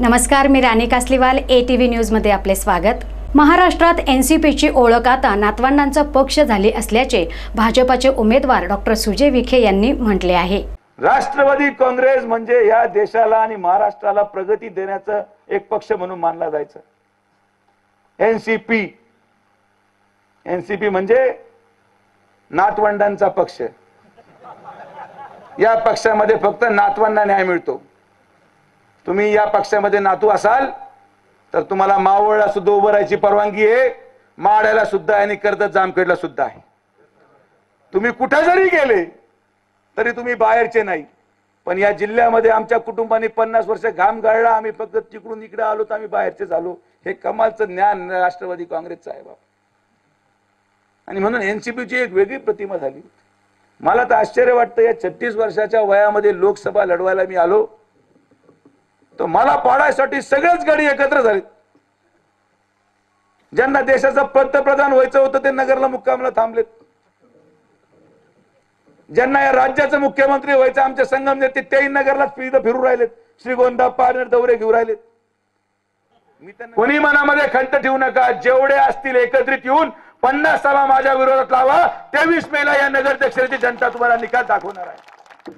नमस्कार मी Rani Kasliwal A T V न्यूजमध्ये आपले स्वागत. महाराष्ट्रात एन सी पीची ओळख आता नातवंडांचा पक्ष झाली असल्याचे भाजपाचे उमेदवार डॉक्टर सुजय विखे यांनी म्हटले आहे. राष्ट्रवादी काँग्रेस म्हणजे या देशाला आणि महाराष्ट्राला प्रगती देण्याचं एक पक्ष म्हणून मानला जायचं. एनसीपी एनसीपी म्हणजे नातवंडांचा पक्ष. या पक्षामध्ये फक्त नातवंडा न्याय मिळतो. तुम्ही या पक्षामध्ये नातू असाल तर तुम्हाला मावळला सुद्धा उभं राहायची परवानगी आहे माड्याला सुद्धा आहे आणि कर्जत जामखेडला सुद्धा आहे. तुम्ही कुठे जरी गेले तरी तुम्ही बाहेरचे नाही. पण या जिल्ह्यामध्ये आमच्या कुटुंबाने पन्नास वर्ष घाम गाळला आम्ही फक्त तिकडून इकडे आलो तर आम्ही बाहेरचे झालो. हे कमालचं ज्ञान राष्ट्रवादी काँग्रेसचं आहे बाबा. आणि म्हणून एनसीपीची एक वेगळी प्रतिमा झाली. मला तर आश्चर्य वाटतं या छत्तीस वर्षाच्या वयामध्ये लोकसभा लढवायला मी आलो. तर मला पाडायसाठी सगळेच गाडी एकत्र झाले. ज्यांना देशाचं पंतप्रधान व्हायचं होतं ते नगरला मुक्कामला थांबलेत. ज्यांना या राज्याचं मुख्यमंत्री व्हायचं आमच्या संगम ते तेही नगरलाच फिरू राहिलेत. श्रीगोंदा पारनेर दौरे घेऊ राहिलेत. मी कोणी मनामध्ये खंत ठेवू नका. जेवढे असतील एकत्रित येऊन पन्नास सभा माझ्या विरोधात लावा. तेवीस मेला या नगर जनता तुम्हाला निकाल दाखवणार आहे.